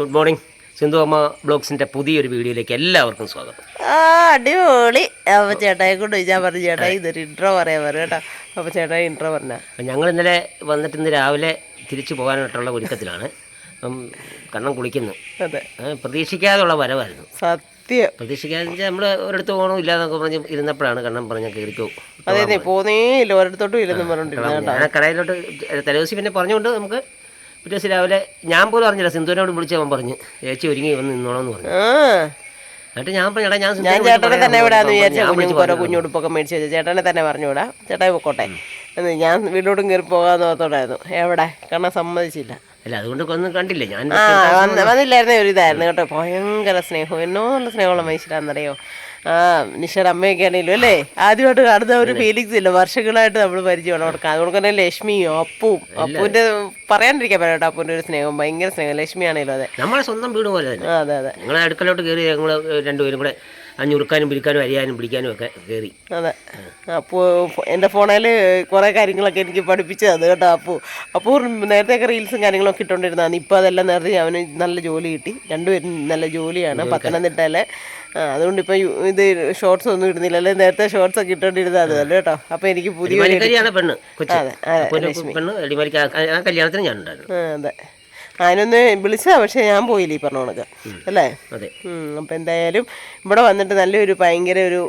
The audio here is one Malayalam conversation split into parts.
Good morning. സിന്ധു അമ്മ ബ്ലോഗ്സിന്റെ പുതിയൊരു വീഡിയോയിലേക്ക് എല്ലാവർക്കും സ്വാഗതം. ആ അടിപൊളി. അപ്പൊ ചേട്ടായി കൊണ്ട് ഞാൻ പറഞ്ഞു ചേട്ടാ ഇതൊരു ഇൻട്രോ പറയാൻ പറയും കേട്ടോ. അപ്പൊ ചേട്ടായി ഇൻട്രോ പറഞ്ഞ. ഞങ്ങൾ ഇന്നലെ വന്നിട്ട് ഇന്ന് രാവിലെ തിരിച്ചു പോകാനായിട്ടുള്ള ഒരുക്കത്തിലാണ്. അപ്പം കണ്ണം കുളിക്കുന്നു. അതെ. പ്രതീക്ഷിക്കാതെയുള്ള വരവായിരുന്നു. സത്യം. പ്രതീക്ഷിക്കാതെ നമ്മൾ ഒരിടത്ത് പോകണോ ഇല്ലാന്നൊക്കെ പറഞ്ഞ് ഇരുന്നപ്പോഴാണ് കണ്ണം പറഞ്ഞ കയറിക്കോ. അതെ നീ പോന്നേ ഇല്ല ഒരിടത്തോട്ടും ഇല്ലെന്ന് ദിവസം കടയിലോട്ട് തലേദിവസം പിന്നെ പറഞ്ഞുകൊണ്ട് നമുക്ക് പിറ്റേ ദിവസം രാവിലെ ഞാൻ പോലും അറിഞ്ഞില്ല സിന്ധുവിനോട് വിളിച്ച് അവൻ പറഞ്ഞു ചേച്ചി ഒരുങ്ങി വന്ന് നിന്നോളെന്ന് പറഞ്ഞു. എന്നിട്ട് ഞാൻ പറഞ്ഞു ഞാൻ ഞാൻ ചേട്ടനെ തന്നെ വിടാന്ന് വിചാരിച്ചു ഓരോ കുഞ്ഞുടുപ്പൊക്കെ മേടിച്ച് വെച്ചു ചേട്ടനെ തന്നെ പറഞ്ഞു വിടാം. ചേട്ടായി പൊക്കോട്ടെ. എന്ന് ഞാൻ വീടോട്ടും കയറി പോകാന്ന് ഓർത്തോണ്ടായിരുന്നു. എവിടെ? കാരണം സമ്മതിച്ചില്ല. അല്ല അതുകൊണ്ട് ഒന്നും കണ്ടില്ല. ഞാൻ വന്നില്ലായിരുന്നേ ഒരു ഇതായിരുന്നു കേട്ടോ. ഭയങ്കര സ്നേഹം. എന്നോന്നുള്ള സ്നേഹമുള്ള മനുഷ്യരാണെന്നറിയോ ആ നിഷയുടെ അമ്മയൊക്കെ ആണെങ്കിലും അല്ലേ? ആദ്യമായിട്ട് കാണുന്ന ഒരു ഫീലിങ്സ് ഇല്ല. വർഷങ്ങളായിട്ട് നമ്മൾ പരിചയമാണ് അവർക്ക്. അതുകൊണ്ട് തന്നെ ലക്ഷ്മിയും അപ്പും അപ്പുവിന്റെ പറയാണ്ടിരിക്കാൻ പറ്റാട്ടോ അപ്പുവിന്റെ ഒരു സ്നേഹം. ഭയങ്കര സ്നേഹം. ലക്ഷ്മി ആണെങ്കിലും അതെ. നമ്മളെ സ്വന്തം വീട് പോലെ തന്നെ. അതെ അതെ. ഞങ്ങളെ അടുക്കളോട്ട് കയറി ഞങ്ങൾ രണ്ടുപേരും കൂടെ അഞ്ഞുറുക്കാനും പിടിക്കാനും അരിയാനും പിടിക്കാനും ഒക്കെ കയറി അതെ. അപ്പോൾ എന്റെ ഫോണിൽ കുറേ കാര്യങ്ങളൊക്കെ എനിക്ക് പഠിപ്പിച്ചത് അത് കേട്ടോ അപ്പോൾ അപ്പോൾ നേരത്തെയൊക്കെ റീൽസും കാര്യങ്ങളൊക്കെ ഇട്ടുകൊണ്ടിരുന്നതാണ് ഇപ്പോൾ അതെല്ലാം നേരത്തെ അവന് നല്ല ജോലി കിട്ടി. രണ്ടുപേരും നല്ല ജോലിയാണ്. പത്തനംതിട്ടയിലെ ആ അതുകൊണ്ട് ഇപ്പൊ ഇത് ഷോർട്സ് ഒന്നും ഇടുന്നില്ല. അല്ലെ നേരത്തെ ഷോർട്സ് ഒക്കെ ഇട്ടോണ്ടിരുന്നത് അത് അല്ലേ കേട്ടോ അപ്പൊ എനിക്ക് പുതിയ പെണ്ണ് കല്യാണത്തിന് ഞാൻ അതെ. അതിനൊന്ന് വിളിച്ചാ പക്ഷെ ഞാൻ പോയില്ല ഈ പറഞ്ഞ കണക്ക്. അല്ലേ? അപ്പൊ എന്തായാലും ഇവിടെ വന്നിട്ട് നല്ലൊരു ഭയങ്കര ഒരു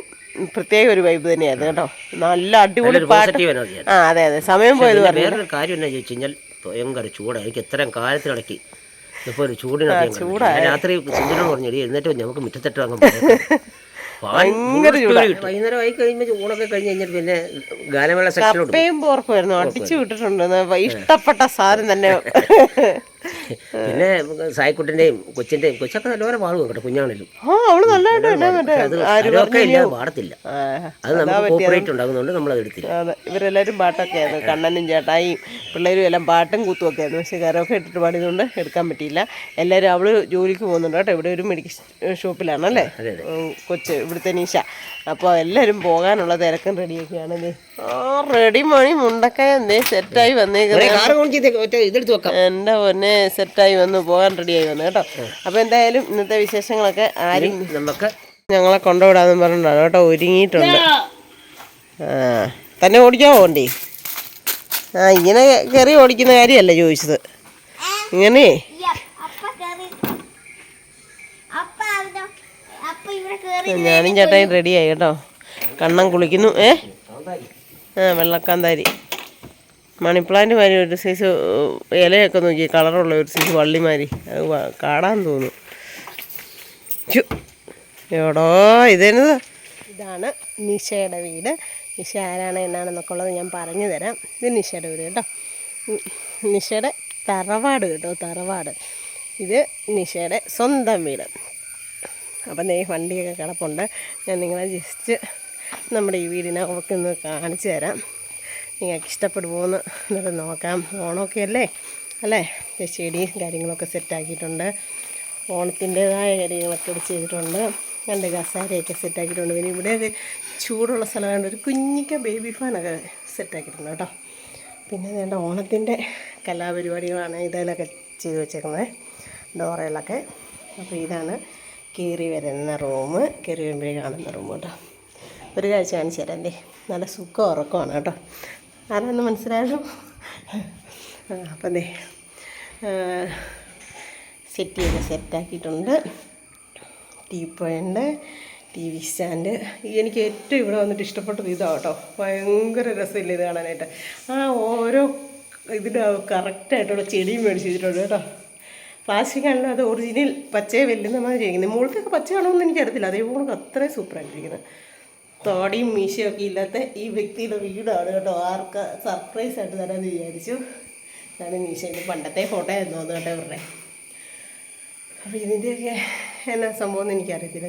പ്രത്യേക ഒരു വൈബ് തന്നെയായിരുന്നു കേട്ടോ. നല്ല അടിപൊളി പാട്ട്. ആ അതെ അതെ. സമയം പോയത് പറഞ്ഞു വേറൊരു കാര്യം എന്നാ ചോദിച്ചു കഴിഞ്ഞാൽ ഭയങ്കര ചൂടാണ് എനിക്ക് എത്രയും കാലത്തിനിടയ്ക്ക് ഇപ്പോൾ ഒരു ചൂടിനൊക്കെ രാത്രി സിന്ധുനോട് പറഞ്ഞു "എടീ, എഴുന്നേറ്റ് നമുക്ക് മുറ്റത്തിട്ട് അങ്ങ് ഭയങ്കര വൈകുന്നേരം ആയി കഴിയുമ്പോൾ ചൂടൊക്കെ കഴിഞ്ഞ് കഴിഞ്ഞിട്ട് പിന്നെ ഗാനമേള സെക്ഷനിലോട്ട്. കപ്പയും പോർക്കുമായിരുന്നു അടിച്ചു വിട്ടിട്ടുണ്ട്. ഇഷ്ടപ്പെട്ട സാധനം തന്നെ. പിന്നെ സായ്ക്കുട്ടിന്റെയും കൊച്ചിന്റെയും കൊച്ചൊക്കെ നല്ലപോലെ പാടും കേട്ടോ കുഞ്ഞാണേലും അവൾ നല്ലതായിട്ട് ഇല്ല പാടത്തില്ല. അത് നമുക്ക് കോപ്പറേറ്റ് ഉണ്ടാകുന്നതുകൊണ്ട് നമ്മൾ അത് എടുത്തില്ല. അതെ ഇവരെല്ലാവരും പാട്ടൊക്കെ ആയിരുന്നു. കണ്ണനും ചേട്ടായും പിള്ളേരും എല്ലാം പാട്ടും കൂത്തും ഒക്കെ ആയിരുന്നു. പക്ഷേ കരമൊക്കെ ഇട്ടിട്ട് പാടിയതുകൊണ്ട് എടുക്കാൻ പറ്റിയില്ല. എല്ലാവരും അവൾ ജോലിക്ക് പോകുന്നുണ്ട് കേട്ടോ. ഇവിടെ ഒരു മെഡിക്കൽ ഷോപ്പിലാണ് അല്ലേ? കൊച്ച് ഇവിടുത്തെ നീശ അപ്പോൾ എല്ലാവരും പോകാനുള്ള തിരക്കും റെഡിയൊക്കെയാണ്. ആ റെഡി മണി മുണ്ടൊക്കെ എന്തേ സെറ്റായി വന്നേക്കുന്നത് എന്റെ എന്റെ പൊന്നെ സെറ്റായി വന്നു പോകാൻ റെഡിയായി വന്നു കേട്ടോ. അപ്പോൾ എന്തായാലും ഇന്നത്തെ വിശേഷങ്ങളൊക്കെ ആരും നമുക്ക് ഞങ്ങളെ കൊണ്ടുവിടാന്ന് പറഞ്ഞിട്ടാണ് കേട്ടോ ഒരുങ്ങിയിട്ടുണ്ട്. ആ തന്നെ ഓടിക്കാൻ പോകണ്ടേ ആ ഇങ്ങനെ കയറി ഓടിക്കുന്ന കാര്യമല്ല ചോദിച്ചത്? ഇങ്ങനെ? ഞാനും ചേട്ടായി റെഡിയായി കേട്ടോ. കണ്ണം കുളിക്കുന്നു ഏ? ആ വെള്ളക്കാന്താരി. മണിപ്ലാന്റ് മാതിരി ഒരു സൈസ് ഇലയൊക്കെ നോക്കി കളറുള്ള ഒരു സൈസ് വള്ളിമാരി അത് കാണാൻ ഛു, എവിടോ ഇതെന്നതാ ഇതാണ് നിഷയുടെ വീട്. നിഷ ആരാണ് എന്നാണെന്നൊക്കെ ഉള്ളത് ഞാൻ പറഞ്ഞു തരാം. ഇത് നിഷയുടെ വീട് കേട്ടോ. നിഷയുടെ തറവാട് കേട്ടോ തറവാട്. ഇത് നിഷയുടെ സ്വന്തം വീട്. അപ്പം ദേ വണ്ടിയൊക്കെ കിടപ്പുണ്ട്. ഞാൻ നിങ്ങളെ ജസ്റ്റ് നമ്മുടെ ഈ വീടിനെ ഒക്കെ ഒന്ന് കാണിച്ചു തരാം. നിങ്ങൾക്ക് ഇഷ്ടപ്പെടുമോ എന്ന് എന്നിട്ട് നോക്കാം. ഓണമൊക്കെ അല്ലേ? അല്ലേ ചെടിയും കാര്യങ്ങളൊക്കെ സെറ്റാക്കിയിട്ടുണ്ട്. ഓണത്തിന്റേതായ കാര്യങ്ങളൊക്കെ ഇവിടെ ചെയ്തിട്ടുണ്ട്. രണ്ട് കസാരയൊക്കെ സെറ്റാക്കിയിട്ടുണ്ട്. പിന്നെ ഇവിടെ ചൂടുള്ള സ്ഥലമായതുകൊണ്ട് ഒരു കുഞ്ഞിക്ക ബേബി ഫാനൊക്കെ സെറ്റാക്കിയിട്ടുണ്ട് കേട്ടോ. പിന്നെ വേണ്ട ഓണത്തിന്റെ കലാപരിപാടികളാണ് ഇതിലൊക്കെ ചെയ്തു വെച്ചേക്കുന്നത്. ഡോറയിലൊക്കെ. അപ്പോൾ ഇതാണ് കയറി വരുന്ന റൂം. കയറി വരുമ്പോഴേ കാണുന്ന റൂം കേട്ടോ. ഒരു കാഴ്ച കാണിച്ചു തരാം അല്ലേ? നല്ല സുഖം ഉറക്കമാണ് കേട്ടോ. ആരാന്ന് മനസ്സിലായോ? ആ, അപ്പം അതെ സെറ്റ് ചെയ്ത് സെറ്റാക്കിയിട്ടുണ്ട് ടീപ്പോയുണ്ട് ടി വി സ്റ്റാൻഡ് എനിക്ക് ഏറ്റവും ഇവിടെ വന്നിട്ട് ഇഷ്ടപ്പെട്ടത് ഇതാണ് കേട്ടോ ഭയങ്കര രസമില്ല ഇത് കാണാനായിട്ട്. ആ ഓരോ ഇതിന്റെ കറക്റ്റായിട്ടുള്ള ചെടിയും മേടിച്ച് വെച്ചിട്ടുണ്ട് കേട്ടോ. പ്ലാസ്റ്റിക് ആണല്ലോ അത് ഒറിജിനൽ പച്ചയെ വെല്ലുന്ന മാതിരി ഇരിക്കുന്നത് മുകളിലൊക്കെ പച്ചയാണോ എന്ന് എനിക്കറിയത്തില്ല. അതേപോലെ അത്രയും സൂപ്പറായിട്ടിരിക്കുന്നത് തോടിയും മീശയും ഒക്കെ ഇല്ലാത്ത ഈ വ്യക്തിയുടെ വീടാണ് കേട്ടോ. ആർക്ക് സർപ്രൈസ് ആയിട്ട് തരാമെന്ന് വിചാരിച്ചു. ഞാൻ മീശയുടെ പണ്ടത്തെ ഫോട്ടോ ആയിരുന്നു അത് കേട്ടോ ഇവരുടെ. അപ്പോൾ ഇതിന്റെയൊക്കെ എന്നാ സംഭവം എന്ന് എനിക്കറിയത്തില്ല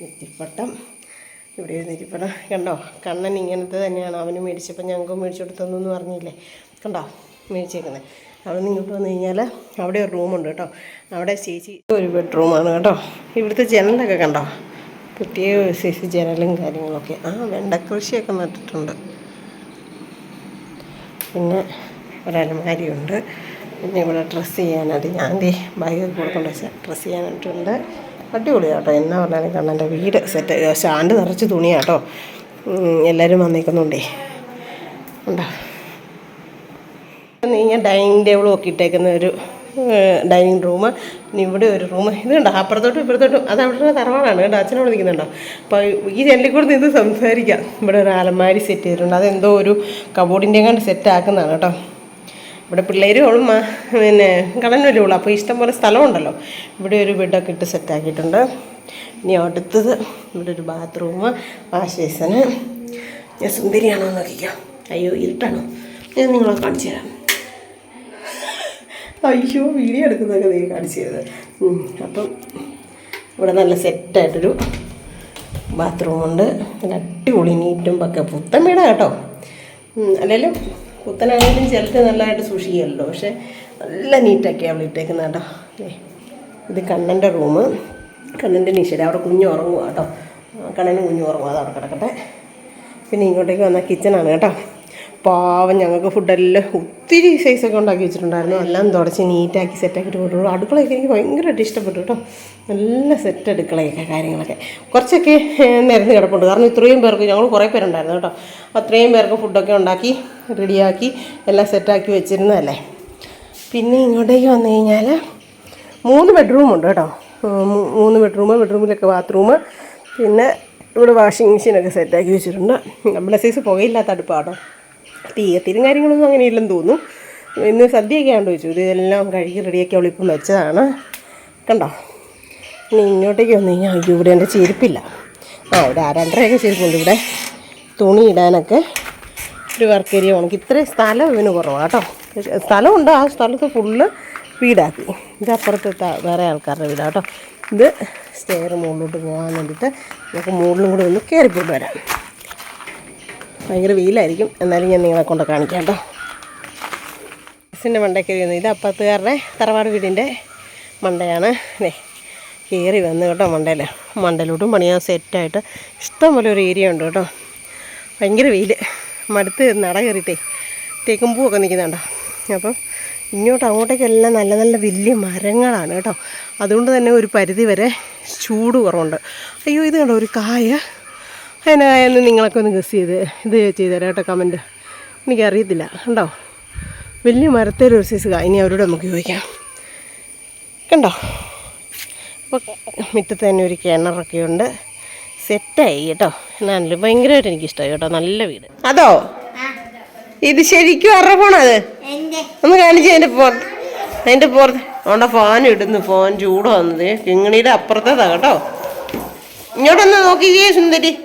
നെറ്റിപ്പട്ടം. ഇവിടെ ഒരു നെറ്റിപ്പട്ടം. കണ്ടോ? കണ്ണൻ ഇങ്ങനത്തെ തന്നെയാണ്. അവന് മേടിച്ചപ്പോൾ ഞങ്ങൾക്ക് മേടിച്ചു കൊടുത്തതെന്നൊന്നും പറഞ്ഞില്ലേ? കണ്ടോ? മേടിച്ചേക്കുന്നത് അവിടെ നിന്ന് ഇങ്ങോട്ട് വന്നു കഴിഞ്ഞാൽ അവിടെ ഒരു റൂമുണ്ട് കേട്ടോ. അവിടെ ചേച്ചി ഒരു ബെഡ്റൂമാണ് കേട്ടോ. ഇവിടുത്തെ ജനലൊക്കെ കണ്ടോ? പ്രത്യേക സൈസ് ജനലും കാര്യങ്ങളൊക്കെ. ആ വെണ്ട കൃഷിയൊക്കെ നട്ടിട്ടുണ്ട്. പിന്നെ ഒരലമാരിയുണ്ട്. പിന്നെ ഇവിടെ ഡ്രസ്സ് ചെയ്യാനായിട്ട് ഞാൻ ദേ ബാഗ് കൊടുക്കൊണ്ട് ഡ്രസ്സ് ചെയ്യാനായിട്ടുണ്ട് അടിപൊളിയാണ് കേട്ടോ. എന്നാ പറഞ്ഞാലും കണ്ണന്റെ വീട് സെറ്റ് സ്റ്റാൻഡ് നിറച്ച് തുണിയാട്ടോ. എല്ലാവരും വന്നേക്കുന്നുണ്ടേ. ഉണ്ടോ? നീ ഞാൻ ഡൈനിങ് ടേബിളും ഒക്കെ ഇട്ടേക്കുന്ന ഒരു ഡൈനിങ് റൂം. ഇനി ഇവിടെ ഒരു റൂം. ഇത് കണ്ടോ? അപ്പുറത്തോട്ടും ഇപ്പുറത്തോട്ടും. അത് അവിടെ തറവാടാണ്. കേട്ടോ അച്ഛനോട് നിൽക്കുന്നുണ്ടോ? അപ്പോൾ ഈ ജനലിൽ നിന്ന് സംസാരിക്കാം. ഇവിടെ ഒരു അലമാരി സെറ്റ് ചെയ്തിട്ടുണ്ട്. അതെന്തോ ഒരു കബോർഡിന്റെ കണ്ട് സെറ്റ് ആക്കുന്നതാണ് കേട്ടോ. ഇവിടെ പിള്ളേരും ആ, പിന്നെ കടന്നല്ലേ ഉള്ളൂ. അപ്പോൾ ഇഷ്ടംപോലെ സ്ഥലമുണ്ടല്ലോ. ഇവിടെ ഒരു ബെഡൊക്കെ ഇട്ട് സെറ്റാക്കിയിട്ടുണ്ട് ഇനി അടുത്തത് ഇവിടെ ഒരു ബാത്റൂം വാഷ് ഞാൻ സുന്ദരിയാണോ എന്ന് നോക്കിക്കാം. അയ്യോ ഇരുട്ടാണോ? ഞാൻ നിങ്ങളെ കാണിച്ചു തരാം. അയ്യോ വീഡിയോ എടുക്കുന്നതൊക്കെ നീ കാണിച്ചു അപ്പം ഇവിടെ നല്ല സെറ്റായിട്ടൊരു ബാത്റൂമുണ്ട് നല്ല അടിപൊളി നീറ്റും പക്ക പുത്തൻ വീടാണ് കേട്ടോ. അല്ലെങ്കിലും പുത്തനാണെങ്കിലും ചിലത് നല്ലതായിട്ട് സൂക്ഷിക്കുമല്ലോ പക്ഷെ നല്ല നീറ്റൊക്കെയാണ് അവിടെ ഇട്ടേക്കുന്നത് കേട്ടോ. ഇത് കണ്ണന്റെ റൂം കണ്ണന്റെ നിശ്ചയം അവിടെ കുഞ്ഞു ഉറങ്ങുക കേട്ടോ. കണ്ണന് കുഞ്ഞു ഉറങ്ങുക അത് അവിടെ കിടക്കട്ടെ. പിന്നെ ഇങ്ങോട്ടേക്ക് വന്നാൽ കിച്ചണാണ് കേട്ടോ. പാവം ഞങ്ങൾക്ക് ഫുഡെല്ലാം ഒത്തിരി സൈസൊക്കെ ഉണ്ടാക്കി വെച്ചിട്ടുണ്ടായിരുന്നു. എല്ലാം തുടച്ച് നീറ്റാക്കി സെറ്റാക്കിയിട്ട് കൊണ്ടുപോകും അടുക്കളയൊക്കെ എനിക്ക് ഭയങ്കരമായിട്ട് ഇഷ്ടപ്പെട്ടു കേട്ടോ. നല്ല സെറ്റ് അടുക്കളയൊക്കെ കാര്യങ്ങളൊക്കെ. കുറച്ചൊക്കെ നിരന്ന് കിടപ്പുണ്ട്. കാരണം ഇത്രയും പേർക്ക് ഞങ്ങൾ കുറേ പേരുണ്ടായിരുന്നു കേട്ടോ. അത്രയും പേർക്ക് ഫുഡൊക്കെ ഉണ്ടാക്കി റെഡിയാക്കി എല്ലാം സെറ്റാക്കി വെച്ചിരുന്നതല്ലേ. പിന്നെ ഇങ്ങോട്ടേക്ക് വന്നു കഴിഞ്ഞാൽ മൂന്ന് ബെഡ്റൂമുണ്ട് കേട്ടോ. മൂന്ന് ബെഡ്റൂം ബെഡ്റൂമിലൊക്കെ ബാത്റൂം പിന്നെ ഇവിടെ വാഷിംഗ് മെഷീനൊക്കെ സെറ്റാക്കി വെച്ചിട്ടുണ്ട്. നമ്മുടെ സൈസ് പുകയില്ലാത്ത അടുപ്പാട്ടോ തീയത്തിരും കാര്യങ്ങളൊന്നും അങ്ങനെ ഇല്ലെന്ന് തോന്നുന്നു. ഇന്ന് സദ്യയൊക്കെ ആണ്ട് വെച്ചു ഇതെല്ലാം കഴുകി റെഡിയാക്കി അവളിപ്പം വെച്ചതാണ്. കണ്ടോ? ഇനി ഇങ്ങോട്ടേക്ക് വന്നു കഴിഞ്ഞാൽ അയ്യോ ഇവിടെ എന്റെ ചെരുപ്പില്ല. ആ ഇവിടെ ആരണ്ടരയൊക്കെ ചെരുപ്പുണ്ട്. ഇവിടെ തുണി ഇടാനൊക്കെ ഒരു വർക്ക് ഏരിയ ഉണക്കി ഇത്രയും സ്ഥലം ഇവന് കുറവാണ് കേട്ടോ. സ്ഥലമുണ്ട്. ആ സ്ഥലത്ത് ഫുള്ള് വീടാക്കി. ഇത് അപ്പുറത്തെ വേറെ ആൾക്കാരുടെ വീടാണ് കേട്ടോ. ഇത് സ്റ്റെയർ മുകളിലോട്ട് പോകാൻ വേണ്ടിയിട്ട് നമുക്ക് മുകളിലും കൂടെ ഒന്ന് കയറിപ്പോയിട്ട് വരാം. ഭയങ്കര വെയിലായിരിക്കും. എന്നാലും ഞാൻ നിങ്ങളെ കൊണ്ട് കാണിക്കാം കേട്ടോ. ബസ്സിന്റെ മണ്ടയ്ക്ക് വരുന്നത് ഇത് അപ്പത്തുകാരുടെ തറവാട് വീടിന്റെ മണ്ടയാണ്. അല്ലേ കയറി വന്ന് കേട്ടോ മണ്ടയിൽ. മണ്ടയിലോട്ടും പണിയാൻ സെറ്റായിട്ട് ഇഷ്ടംപോലെ ഒരു ഏരിയ ഉണ്ട് കേട്ടോ. ഭയങ്കര വെയിൽ മടുത്ത് നട കയറിയിട്ടേ തേക്കും പൂവൊക്കെ നിൽക്കുന്നുണ്ടോ. അപ്പം ഇങ്ങോട്ട് അങ്ങോട്ടേക്കെല്ലാം നല്ല നല്ല വലിയ മരങ്ങളാണ് കേട്ടോ. അതുകൊണ്ട് തന്നെ ഒരു പരിധി വരെ ചൂട് കുറവുണ്ട്. അയ്യോ ഇത് കണ്ടോ? ഒരു കായ. കായൊന്ന് നിങ്ങളൊക്കെ ഒന്ന് ഗസ് ചെയ്ത് ഇത് ചെയ്ത് തരാം കേട്ടോ കമന്റ് എനിക്കറിയത്തില്ല. കണ്ടോ? വലിയ മരത്തേലും ഒരു സൈസ് കാ. ഇനി അവരോട് നമുക്ക് ചോദിക്കാം. കണ്ടോ? അപ്പോൾ മുറ്റത്ത് തന്നെ ഒരു കിണറൊക്കെ ഉണ്ട്. സെറ്റായി കേട്ടോ. എന്നാണല്ലോ? ഭയങ്കരമായിട്ട് എനിക്കിഷ്ടമായി കേട്ടോ. നല്ല വീട്. അതോ? ഇത് ശരിക്കും അറ ഫോണത് ഒന്ന് കാണിച്ചു അതിന്റെ പുറത്ത്. അതിന്റെ പുറത്ത്. അവിടെ ഫാൻ ഇടുന്നു. ഫാൻ ചൂട് വന്നത്. കിങ്ങിണിയുടെ അപ്പുറത്തേതാ കേട്ടോ. ഇങ്ങോട്ടൊന്ന് നോക്കിയേ സുന്ദരി.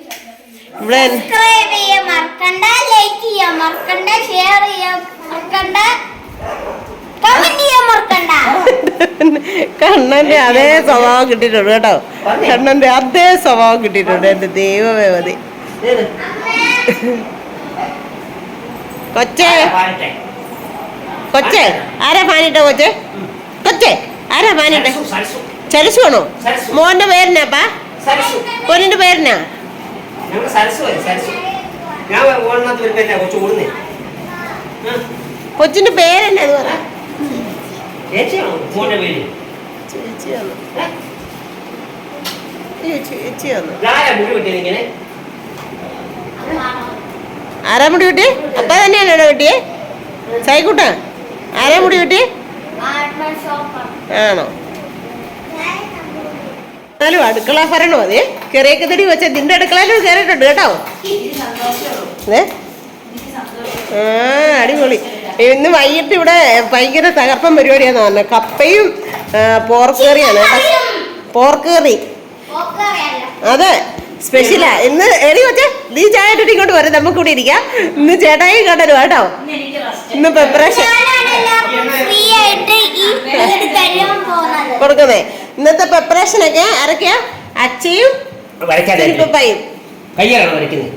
ഇവിടെ സബ്സ്ക്രൈബ് ചെയ്യാൻ മറക്കണ്ട ലൈക്ക് ചെയ്യാൻ മറക്കണ്ട ഷെയർ ചെയ്യാൻ മറക്കണ്ട. കമന്റ് ചെയ്യാൻ മറക്കണ്ട. കണ്ണന്റെ അതേ സ്വഭാവം കിട്ടിയിട്ടുണ്ട് കേട്ടോ. കണ്ണന്റെ അതേ സ്വഭാവം കിട്ടിയിട്ടുണ്ട് എന്റെ ദൈവമേ മതി. കൊച്ചേ. കൊച്ചേ ആരാ പാനിട്ടോ കൊച്ചേ? കൊച്ചേ ആരാ ഫാനിട്ടെ? ചലിച്ചു വേണോ. മോന്റെ പേരിനാപ്പാ സരസു. പൊന്നിന്റെ പേരെന്നാ? ഞങ്ങൾ സരസു വരും സരസു ഞാൻ ഓണത്ത് വരുമ്പോ എന്നാ കൊച്ചു ഓടുന്നേ കൊച്ചിന്റെ പേരല്ലേ അത് പറ? ചേച്ചിയാണോ? മോന്റെ പേര്. ചേച്ചിയാണോ? ആരാ മുടി കിട്ടി അപ്പ തന്നെയാണോ കിട്ടിയേ സൈക്കൂട്ടാ ആരാ മുടി കിട്ടി ആണോ? എന്നാലും അടുക്കള ഭരണോ അതെ. ചെറിയൊക്കെ തടി വെച്ച നിന്റെ അടുക്കളയിലും കയറിയിട്ടുണ്ട് കേട്ടോ. ഏ? ആ അടിപൊളി. ഇന്ന് വൈകിട്ട് ഇവിടെ ഭയങ്കര തകർപ്പൻ പരിപാടിയാന്ന് പറഞ്ഞത് കപ്പയും പോർക്ക് കറിയാണ് പോർക്ക് കറി. അതെ സ്പെഷ്യലാ ഇന്ന് എടി വെച്ച നീ ചായ ഇട്ടിട്ട് ഇങ്ങോട്ട് വരും. നമുക്ക് കൂടി ഇരിക്കാം. ഇന്ന് ചേട്ടായി കണ്ടല്ലോ കേട്ടോ. ഇന്ന് പ്രിപ്പറേഷൻ കൊടുക്കുന്നേ. ഇന്നത്തെ പ്രിപ്പറേഷൻ ഒക്കെ ആരൊക്കെയാ അച്ഛയും കയ്യാണോ വരയ്ക്കുന്നത്?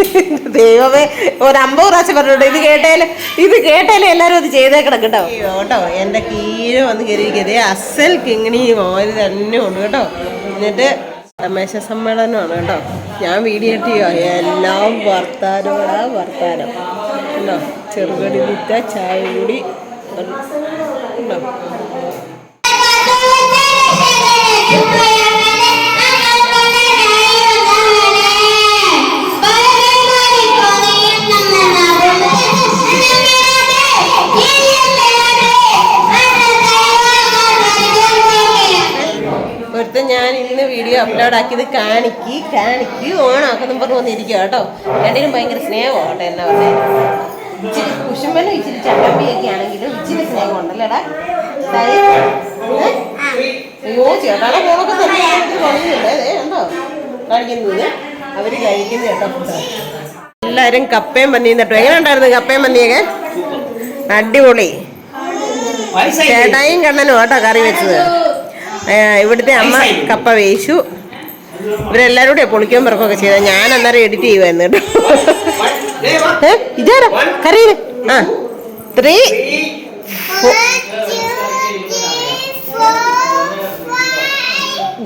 ദൈവമേ ഒരു അമ്പത് പ്രാവശ്യം പറഞ്ഞോട്ടോ ഇത് കേട്ടാലും ഇത് കേട്ടാലും എല്ലാരും അത് ചെയ്തേക്കണം കേട്ടോ. കേട്ടോ എന്റെ കീഴ് വന്ന് കയറിയിരിക്കുന്നത്. അസൽ കിങ്ങിണി മോര് തന്നെ ഉണ്ട് കേട്ടോ. എന്നിട്ട് തമേശ സമ്മേളനമാണ് കേട്ടോ. ഞാൻ വീഡിയോ ഇട്ടിയോ എല്ലാം വർത്താനോടാ വർത്താനം. കേട്ടോ ചെറുകടി വിറ്റ ചായ കൂടി. ഒരുത്തൻ ഞാൻ ഇന്ന് വീഡിയോ അപ്ലോഡ് ആക്കിയത് കാണിക്ക് കാണിക്ക് ഓണാക്കുന്നു പറഞ്ഞു വന്നിരിക്കുക കേട്ടോ. രണ്ടിനും ഭയങ്കര സ്നേഹമാണ് കേട്ടോ എന്നാ പറഞ്ഞത്. ഇച്ചിരി കുശുമ്പനും ഇച്ചിരി ചട്ടമ്പിയൊക്കെ ആണെങ്കിലും ഇച്ചിരി സ്നേഹം ഉണ്ടല്ലേടാ? അയ്യോ ചേട്ടാടെ ഫോണൊക്കെ തന്നെ കണ്ടോ? കാണിക്കുന്നത് അവർ കഴിക്കുന്നത് കേട്ടോ. എല്ലാവരും എല്ലാരും കപ്പയും പന്നിയും തട്ടു എങ്ങനെ ഉണ്ടായിരുന്നു കപ്പയും പന്നിയൊക്കെ? അടിപൊളി. ചേട്ടായും കണ്ണനും കേട്ടോ കറി വെച്ചത്. ഇവിടുത്തെ അമ്മ കപ്പ വേശു ഇവരെല്ലാരും കൂടെ പൊളിക്കാൻ പറക്കൊക്കെ ചെയ്ത. ഞാൻ അന്നേരം എഡിറ്റ് ചെയ്യുമായിരുന്നു കേട്ടോ ഇതാരാ കറിയിൽ ആ. ത്രീ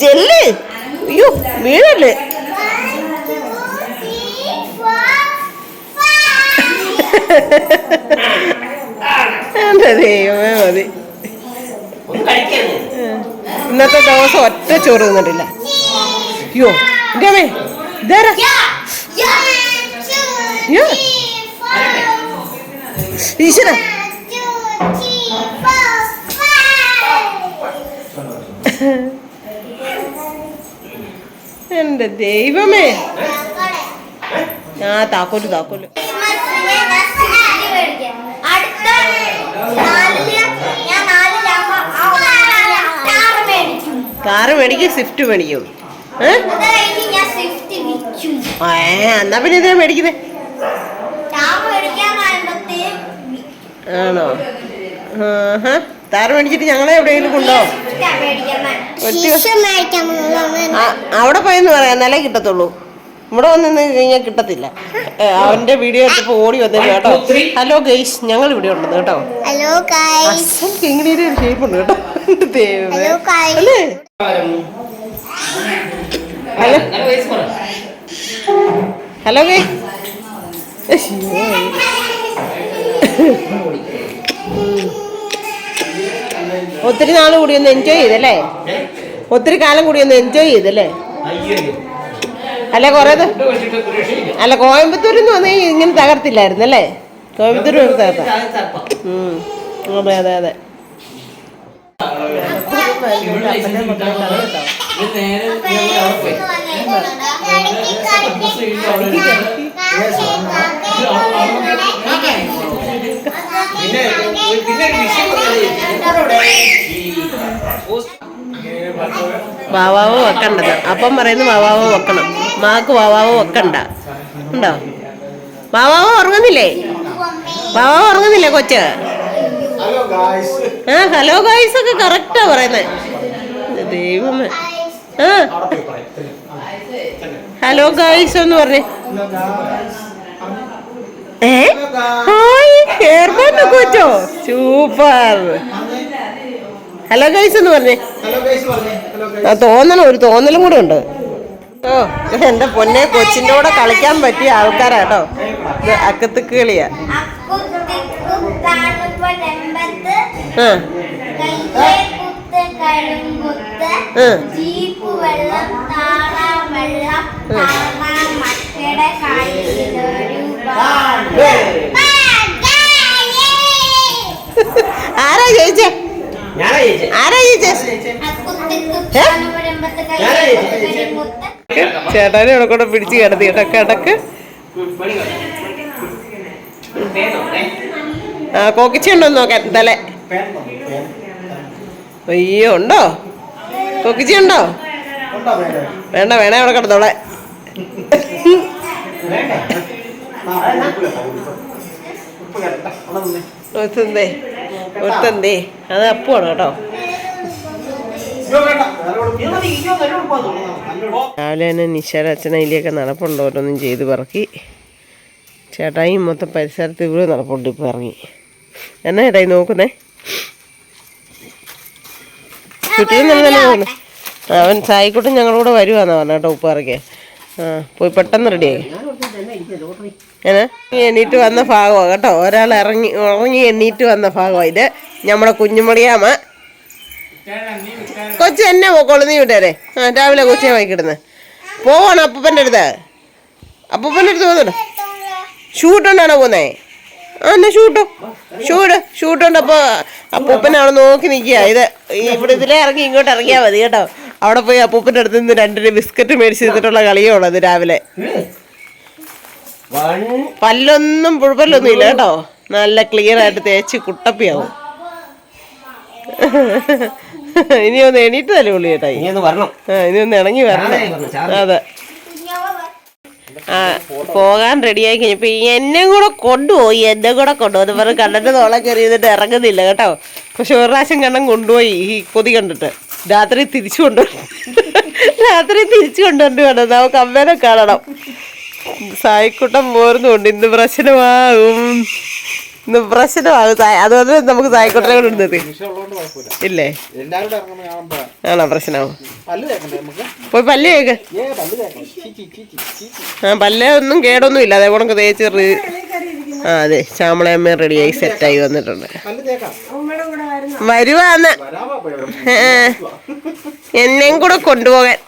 ജെല്ല്? അയ്യോ വീഴല്ലേ? ദൈവമേ മതി. ഇന്നത്തെ ദിവസം ഒറ്റ ചോറ് തിന്നിട്ടില്ല. അയ്യോ എന്റെ അമ്മേ ഇതാരാ ഈശ്വര. എന്റെ ദൈവമേ. ആ താക്കോൽ താക്കോൽ അടുത്ത നാലിൽ ഞാൻ നാലിലാകുമ്പോ സ്റ്റാർ മേടിക്കും കാറ് മേടിക്കും സ്വിഫ്റ്റ് മേടിക്കും. ഏ? എന്നാ പിന്നെ ഇതിനാ മേടിക്കുന്നേ? സ്റ്റാർ മേടിക്കാൻ പറയുമ്പത്തേക്കും ആണോ താറ് മേടിച്ചിട്ട് ഞങ്ങളെ എവിടെയെങ്കിലും കൊണ്ടോ? ആ, അവിടെ പോയെന്ന് പറയാം. എന്നാലേ കിട്ടത്തുള്ളൂ. ഇവിടെ വന്നു കഴിഞ്ഞാൽ കിട്ടത്തില്ല. അവന്റെ വീഡിയോ എടുത്തപ്പോ ഓടി വന്നില്ല കേട്ടോ. ഹലോ ഗൈസ് ഞങ്ങൾ ഇവിടെ ഉണ്ടെന്ന് കേട്ടോ. ഹലോ ഇങ്ങനെ ഒരു ഷേപ്പ് ഉണ്ട് കേട്ടോ. അല്ലേ? ഹലോ. ഹലോ ഒത്തിരി നാൾ കൂടി ഒന്ന് എൻജോയ് ചെയ്തല്ലേ? ഒത്തിരി കാലം കൂടി ഒന്ന് എൻജോയ് ചെയ്തല്ലേ? അല്ല കുറേ അല്ല കോയമ്പത്തൂരിൽ നിന്ന് വന്നാൽ ഇങ്ങനെ തകർത്തില്ലായിരുന്നു അല്ലേ? കോയമ്പത്തൂർ തകർത്ത. അതെ അതെ അതെ. വാവാവ് വെക്കണ്ടത്. അപ്പം പറയുന്നു വാവാവ് വെക്കണം. മാക്ക് വാവാവ് വെക്കണ്ട. ഉണ്ടോ? വാവാവ് ഉറങ്ങുന്നില്ലേ? വാവാവ് ഉറങ്ങുന്നില്ലേ കൊച്ച്? ആ ഹലോ ഗായ്സ് ഒക്കെ കറക്റ്റാ പറയുന്നത് ദൈവമേ. ആ ഹലോ ഗായ്സ് എന്ന് പറഞ്ഞേ. ഏ? ഹായ് ഹെയർബാൻഡ് ഒക്കെ വെച്ചോ സൂപ്പർ ഹലോ ഗൈസ് എന്ന് പറഞ്ഞേ. ആ തോന്നണം ഒരു തോന്നലും കൂടെ ഉണ്ട്. ഓ എന്റെ പൊന്നെ കൊച്ചിന്റെ കൂടെ കളിക്കാൻ പറ്റിയ ആൾക്കാരാട്ടോ ഇത് അക്കത്തിക്ക് കളിയാ. ജീപ്പ് വെള്ളം താറാ വെള്ളം ആരാ ജയിച്ചേ? ആരാ ജയിച്ചേ? ചേട്ടാനെ ഇവിടെ കൂടെ പിടിച്ച് കിടത്തി. കേട്ടോ കിടക്ക്. ആ കോക്കിച്ചുണ്ടോ നോക്കാൻ തല അയ്യോ ഉണ്ടോ? കൊക്കിച്ചി ഉണ്ടോ? വേണ്ട വേണേ അവിടെ കിടന്നോളെ. ഒരുത്തന്തേ ഒരുത്തന്തേ അത് അപ്പുവാണ് കേട്ടോ. രാവിലെ തന്നെ നിശാര അച്ഛനയിലേക്ക് നടപ്പുണ്ട് ഓരോന്നും ചെയ്ത് പറക്കി. ചേട്ടായി മൊത്തം പരിസരത്ത് ഇവിടെ നടപ്പുണ്ട് ഇപ്പം ഇറങ്ങി. എന്നാ ചേട്ടായി നോക്കുന്നേ? ചുറ്റിലും നല്ല തന്നെ പോകുന്നു അവൻ സായിക്കുട്ടും ഞങ്ങളുടെ വരുവാന്നാ പറഞ്ഞ കേട്ടോ ഉപ്പാറയ്ക്ക്. ആ പോയി പെട്ടെന്ന് റെഡിയായി ഏ എണീറ്റ് വന്ന ഭാഗമാണ് കേട്ടോ. ഒരാൾ ഇറങ്ങി ഉറങ്ങി എണീറ്റ് വന്ന ഭാഗമാണ് ഇത്. നമ്മുടെ കുഞ്ഞുമണിയാമ കൊച്ചു എന്നെ പോക്കോളൂ നീ വിട്ടേരെ. ആ രാവിലെ കൊച്ചിയെ വായിക്കിടുന്നത് പോവാണ് അപ്പൂപ്പന്റെ അടുത്ത്? അപ്പൂപ്പന്റെ അടുത്ത് പോകുന്നുണ്ടോ ഷൂട്ടുണ്ടാണോ പോകുന്നേ ആ എന്നാ ഷൂട്ടോ? ഷൂട്? ഷൂട്ടുണ്ട്. അപ്പോൾ അവിടെ നോക്കി നിൽക്കുക. ഇത് ഇവിടെ ഇതിലേ ഇറങ്ങി ഇങ്ങോട്ട് ഇറങ്ങിയാൽ മതി കേട്ടോ. അവിടെ പോയി അപ്പൂപ്പന്റെ അടുത്ത് നിന്ന് രണ്ടിന് ബിസ്ക്കറ്റ് മേടിച്ച് തിന്നിട്ടുള്ള കളിയുള്ളത് രാവിലെ? പല്ലൊന്നും പുഴുപ്പല്ലൊന്നും ഇല്ല കേട്ടോ. നല്ല ക്ലിയർ ആയിട്ട് തേച്ച് കുട്ടപ്പിയാവും. ഇനി ഒന്ന് എണീറ്റ് തല്ലേ ഉള്ളു കേട്ടോ ഇനി ഒന്ന് വരണം. ഇണങ്ങി. അതെ. പോകാൻ റെഡിയായി കഴിഞ്ഞപ്പോ ഈ എന്നെ കൂടെ കൊണ്ടുപോയി എന്നെ കൂടെ കൊണ്ടുപോയി എന്ന് പറഞ്ഞ് കണ്ണന്റെ തോളം എന്നിട്ട് ഇറങ്ങുന്നില്ല കേട്ടോ. പക്ഷെ ഒരു പ്രാവശ്യം കണ്ണൻ കൊണ്ടുപോയി ഈ കൊതി കണ്ടിട്ട്. രാത്രി തിരിച്ചു കൊണ്ടുപോയി രാത്രി തിരിച്ചു കൊണ്ടുകൊണ്ട് വേണം. നമുക്ക് അമ്മേനെ കാണണം. സായിക്കുട്ടം പോരുന്നുണ്ട്. ഇന്ന് പ്രശ്നമാകും. ഇന്ന് പ്രശ്നമാകും അതുപോലെ അതുകൊണ്ട് നമുക്ക് സായിക്കുട്ടനെ കൂടെ ഇടുന്നത് ഉള്ളതുകൊണ്ട് ഇല്ലേ? ആണോ പ്രശ്നമാവും പല്ല് തേക്കണ്ടേ നമുക്ക്? പോയി പല്ല് കേക്ക് ആ പല്ല് ഒന്നും കേടൊന്നും ഇല്ല. അതേ കൂടെ തേച്ച് ആ അതെ. ശ്യാമളയമ്മ റെഡിയായി സെറ്റായി വന്നിട്ടുണ്ട്. പല്ല് തേക്കാം. വരുവാന്ന്. എന്നെയും കൂടെ കൊണ്ടുപോകാൻ.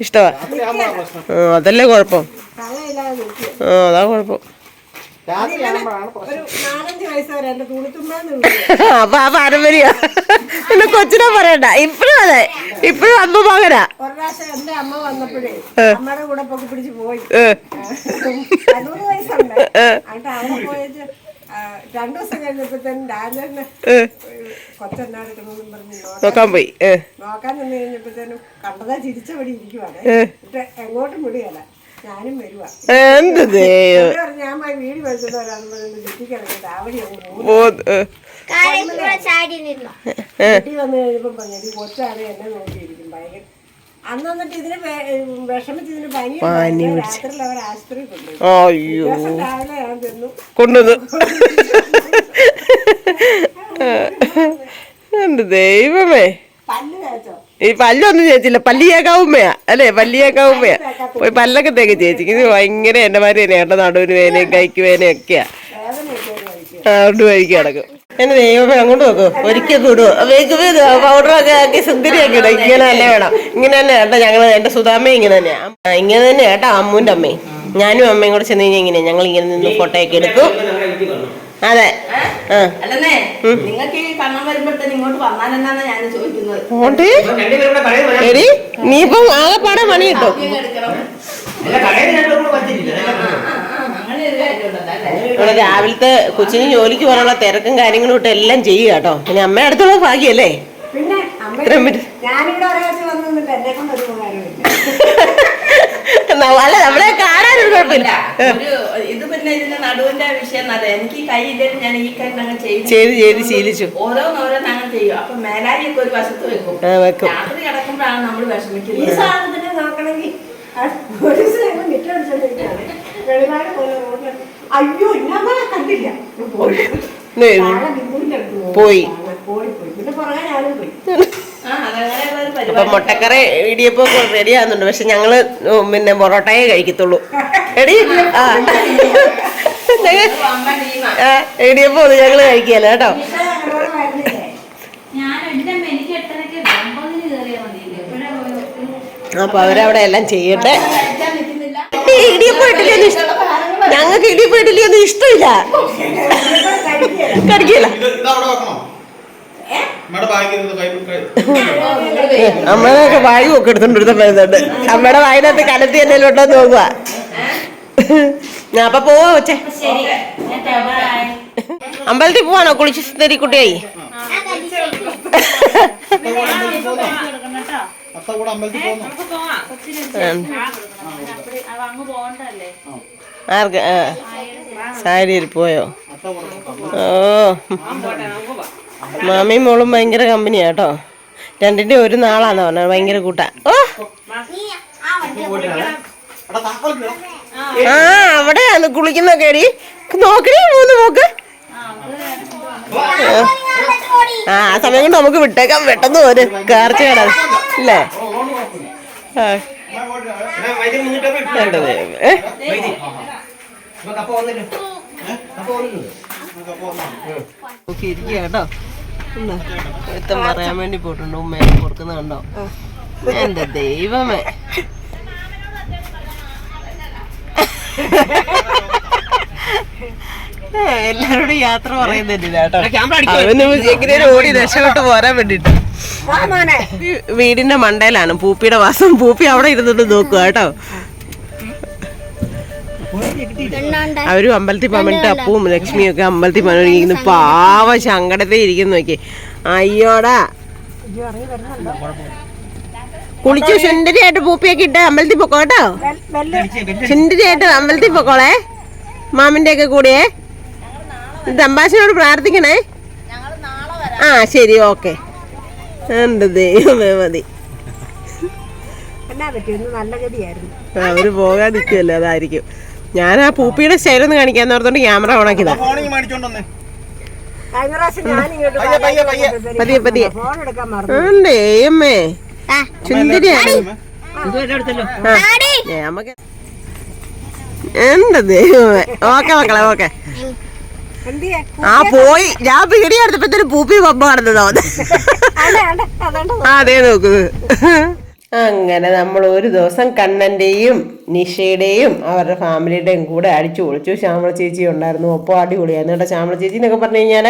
ഇഷ്ടമാ അതല്ലേ കുഴപ്പം. ആ അതാ കുഴപ്പം. അപ്പൊ ആ പാരമ്പര്യ. എന്നെ കൊച്ചിനെ പറയണ്ട. ഇപ്പഴും അതെ. ഇപ്പഴും അമ്മ മകനാ എന്റെ അമ്മ വന്നപ്പോഴേ അമ്മയുടെ കൂടെ പൊക്കി പിടിച്ച് പോയി. രണ്ടു ദിവസം കഴിഞ്ഞപ്പോഴത്തേനും കൊച്ചെന്നാടുക്കണമെന്നും പറഞ്ഞ് നോക്കാൻ പോയി. നോക്കാൻ നിന്ന് കഴിഞ്ഞപ്പോഴത്തേനും കണ്ടതാ ചിരിച്ചപടി ഇരിക്കുവാണ്. എന്നിട്ട് എങ്ങോട്ടും വിടുകയല്ല. ഞാനും വരുവാ. എന്ത് ദൈവം. പുള്ളി പറഞ്ഞു, ഞാൻ വീട് അങ്ങ് വന്നു കഴിഞ്ഞപ്പോ പറഞ്ഞു കൊച്ചാണ് എന്നെ നോക്കിയിരിക്കും ഭയങ്കര അന്ന് വന്നിട്ട് ഇതിന് വേ- വിഷമിച്ച് ഇതിന് പനി ഉണ്ടായിരുന്നു. രാത്രിയിൽ അവർ ആശുപത്രി കൊണ്ടുപോയി. അയ്യോ. രാവിലെ ഞാൻ ചെന്നു. കൊണ്ടുവന്നു. എന്ത് ദൈവമേ. ഈ പല്ലൊന്നും ചേച്ചില്ല പല്ലിയേക്കാവുമ്മയാ. അല്ലേ? പല്ലിയേക്കാവുമ്മയാ. പോയി പല്ലൊക്കെ തേക്ക് ചേച്ചിക്ക്. ഇത് ഭയങ്കര എന്റെ മാതിരി തന്നെ കേട്ടോ നടുവിന് വേനയും കൈക്ക് വേനയും ഒക്കെയാ. വേദനയൊക്കെ കഴിക്കും അതുകൊണ്ട് വഴിക്ക് കിടക്കും. എന്റെ ദൈവമേ അങ്ങോട്ട് നോക്കൂ ഒരിക്കൽ കൂടുവോ വേഗം പൗഡറൊക്കെ ആക്കി സുന്ദരിയാക്കി ഇടും. ഇങ്ങനെ തന്നെ വേണം. ഇങ്ങനെ തന്നെ കേട്ടോ ഞങ്ങൾ എന്റെ സുതാമ്മ ഇങ്ങനെ തന്നെയാ ആ, ഇങ്ങനെ തന്നെ കേട്ടോ അമ്മൂന്റെ അമ്മയും. ഞാനും അമ്മയും കൂടെ ചെന്ന് കഴിഞ്ഞാൽ ഇങ്ങനെ ഞങ്ങൾ ഇങ്ങനെ നിന്ന് ഫോട്ടോ ഒക്കെ എടുത്തു അതെ. എടി നീ ഇപ്പം ആകെപ്പാടെ പണി കിട്ടും. ഇവിടെ രാവിലത്തെ കൊച്ചിന് ജോലിക്ക് പോകാനുള്ള തിരക്കും കാര്യങ്ങളും ഇട്ട് എല്ലാം ചെയ്യുക കേട്ടോ. പിന്നെ അമ്മ അടുത്തുള്ള ഭാഗ്യല്ലേ ഒരു അല്ല നമ്മളെ കാണാനൊരു കുഴപ്പമില്ല. ഒരു ഇത് പിന്നെ ഇതിന്റെ നടുവിന്റെ വിഷയം അതെ എനിക്ക് ഈ കൈ ഇല്ലെങ്കിൽ ഞാൻ ഈ കൈ അങ്ങ് ചെയ്ത് ചെയ്ത് ശീലിച്ചു. ഓരോന്നോരോന്ന് അങ്ങനെ ചെയ്യും അപ്പൊ മേലാരിയൊക്കെ ഒരു വശത്ത് വെക്കും. രാത്രി കിടക്കുമ്പോഴാണ് നമ്മൾ ഈ സാധനത്തിന് നോക്കണമെങ്കിൽ ആ പോലീസ് വെളിമാട് പോലെ റോഡിൽ അയ്യോ ഇന്നമ്മളെ കണ്ടില്ല. പോയി. പോയി. പിന്നെ പുറകെ ഞാനും പോയി. അപ്പൊ മുട്ടക്കറി ഇടിയപ്പോ റെഡി ആകുന്നുണ്ട് പക്ഷെ ഞങ്ങൾ പിന്നെ പൊറോട്ടയെ കഴിക്കത്തുള്ളൂ. എടി ആ. ഇടിയപ്പോ ഞങ്ങൾ കഴിക്കല കേട്ടോ. അപ്പൊ അവരവിടെ എല്ലാം ചെയ്യട്ടെ. ഞങ്ങൾക്ക് ഇടിയപ്പം ഇഡ്ഡലിയൊന്നും ഇഷ്ടമില്ല. കഴിക്കില്ല അമ്മയുടെ വായു ഒക്കെ എടുത്തോണ്ട് ഒരുത്തം വരുന്നുണ്ട് അമ്മയുടെ വായിനകത്ത് കലത്തി എന്തെങ്കിലും ഉണ്ടോ നോക്കുക ഞാൻ അപ്പൊ പോവാ വെച്ചേ ശരി ഞാൻ ടബായി അമ്പലത്തിൽ പോവാണോ കുളിച്ച് സുന്ദരിക്കുട്ടിയായി അപ്പൊ കൂടെ അമ്പലത്തിൽ പോകുന്നു ആർക്ക്? ആ. സാരിയിൽ പോയോ. ഓ. മാമി മോളും ഭയങ്കര കമ്പനിയാ കേട്ടോ. രണ്ടിന്റെ ഒരു നാളാന്ന് പറഞ്ഞത് ഭയങ്കര കൂട്ടാ. ഓ. ആ അവിടെയാന്ന് കുളിക്കുന്ന കേടി നോക്കണേ മൂന്ന് പോക്ക് ആ. സമയം കൊണ്ട് നമുക്ക് വിട്ടേക്കാം. പെട്ടെന്ന് ഒരു കാർച്ച കടാ അല്ലേ ആ. വൈദ്യം മുന്നൂറ്റമ്പത് ഇട്ടു. വേണ്ട ദൈവമേ. ഏ? വൈദ്യം. ഇപ്പൊ കപ്പ വന്നില്ലോ കപ്പ വന്നിട്ടുണ്ട് നോക്കി ഇരിക്കുക കേട്ടോ. എന്താ പറയാൻ വേണ്ടി പോയിട്ടുണ്ട്. ഉമ്മയെ കൊടുക്കുന്ന കണ്ടോ? എന്റെ ദൈവമേ. എല്ലാരോടും യാത്ര പറയുന്നില്ല കേട്ടോ. ക്യാമറ അടിക്കോ. അവന് എങ്ങനെയാണ് ഓടി രക്ഷപ്പെട്ട് പോരാൻ വേണ്ടിട്ട്. വീടിന്റെ മണ്ടയിലാണ് പൂപ്പിയുടെ വാസം. പൂപ്പി അവിടെ ഇരുന്നിട്ട് നോക്കുക കേട്ടോ. അവരും അമ്പലത്തിൽ പോകാൻ വേണ്ടിട്ട് അപ്പവും ലക്ഷ്മിയും ഒക്കെ അമ്പലത്തിൽ പോകാൻ ഇരിക്കുന്നു. പാവ ശങ്കടത്തെ ഇരിക്കുന്നു നോക്കി. അയ്യോടാ. കുളിച്ചു സുന്ദരിയായിട്ട് പൂപ്പിയൊക്കെ ഇട്ട് അമ്പലത്തിൽ പൊക്കോ കേട്ടോ? സുന്ദരിയായിട്ട് അമ്പലത്തിൽ പൊക്കോളേ. മാമിന്റെ ഒക്കെ കൂടിയേ തമ്പാശനോട് പ്രാർത്ഥിക്കണേ. ആ ശരി ഓക്കെ. ഉണ്ട് ദൈവമേ മതി. എന്നാ നല്ല ഗതിയായിരുന്നു. അവർ പോകാൻ നിൽക്കുമല്ലോ അതായിരിക്കും. ഞാൻ ആ പൂപ്പിയുടെ സ്റ്റൈൽ ഒന്ന് കാണിക്കാന്ന് ഓർത്തോണ്ട് ക്യാമറ ഓൺ ആക്കിയതാ. കഴിഞ്ഞ പ്രാവശ്യം ഞാൻ ഇങ്ങോട്ട്. പതിയെ പതിയെ. ഫോൺ എടുക്കാൻ മറന്നു. നമുക്ക് എന്റെ ദൈവമേ? ഓക്കെ മക്കളെ ഓക്കെ. ആ പോയി. ഞാൻ പീടി എടുത്തപ്പോഴത്തേന് പൂപ്പി പമ്പ കടന്നതോ അതെ അതെ നോക്കുന്നത് അങ്ങനെ നമ്മൾ ഒരു ദിവസം കണ്ണന്റെയും നിഷയുടെയും അവരുടെ ഫാമിലിയുടെയും കൂടെ അടിച്ചു പൊളിച്ചു. ശ്യാമള ചേച്ചി ഉണ്ടായിരുന്നു. ഒപ്പം അടിപൊളിയായിരുന്നു കേട്ടോ. ശ്യാമള ചേച്ചി എന്നൊക്കെ പറഞ്ഞു കഴിഞ്ഞാൽ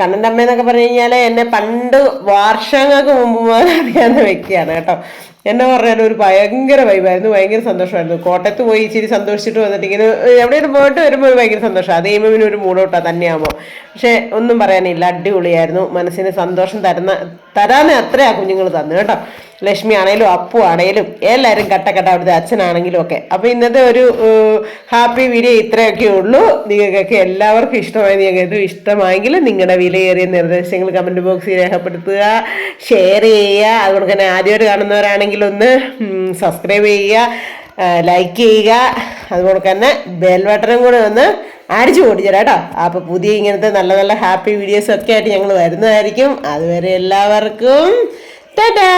കണ്ണന്റെ അമ്മ എന്നൊക്കെ പറഞ്ഞു കഴിഞ്ഞാൽ എന്നെ പണ്ട് വർഷങ്ങൾക്ക് മുമ്പ് അറിയാവുന്ന വ്യക്തിയാണ് കേട്ടോ. എന്നെ പറഞ്ഞാൽ ഒരു ഭയങ്കര വൈബായിരുന്നു ഭയങ്കര സന്തോഷമായിരുന്നു. കോട്ടയത്ത് പോയി ഇച്ചിരി സന്തോഷിച്ചിട്ട് വന്നിട്ട് ഇങ്ങനെ എവിടെയും പോയിട്ട് വരുമ്പോൾ ഭയങ്കര സന്തോഷം. അത് കഴിയുമ്പോൾ ഒരു മൂടോട്ടാ തന്നെയാകുമ്പോൾ പക്ഷേ ഒന്നും പറയാനില്ല. അടിപൊളിയായിരുന്നു. മനസ്സിന് സന്തോഷം തരുന്ന തരാന്ന് അത്രയാ കുഞ്ഞുങ്ങൾ തന്നു കേട്ടോ. ലക്ഷ്മി ആണേലും അപ്പു ആണേലും എല്ലാവരും കട്ടക്കട്ട അവിടുത്തെ അച്ഛനാണെങ്കിലും ഒക്കെ. അപ്പോൾ ഇന്നത്തെ ഒരു ഹാപ്പി വീഡിയോ ഇത്രയൊക്കെ ഉള്ളൂ. നിങ്ങൾക്കൊക്കെ എല്ലാവർക്കും ഇഷ്ടമായി. നിങ്ങൾക്ക് ഇഷ്ടമായെങ്കിൽ നിങ്ങളുടെ വിലയേറിയ നിർദ്ദേശങ്ങൾ കമന്റ് ബോക്സിൽ രേഖപ്പെടുത്തുക ഷെയർ ചെയ്യുക. അതുകൊണ്ട് തന്നെ ആദ്യമായിട്ട് കാണുന്നവരാണെങ്കിൽ ഒന്ന് സബ്സ്ക്രൈബ് ചെയ്യുക ലൈക്ക് ചെയ്യുക. അതുപോലെ തന്നെ ബെൽ ബട്ടണും കൂടെ ഒന്ന് അടിച്ചു പൊട്ടിച്ചേരാം കേട്ടോ. അപ്പോൾ പുതിയ ഇങ്ങനത്തെ നല്ല നല്ല ഹാപ്പി വീഡിയോസ് ഒക്കെ ആയിട്ട് ഞങ്ങൾ വരുന്നതായിരിക്കും. അതുവരെ എല്ലാവർക്കും ടാറ്റാ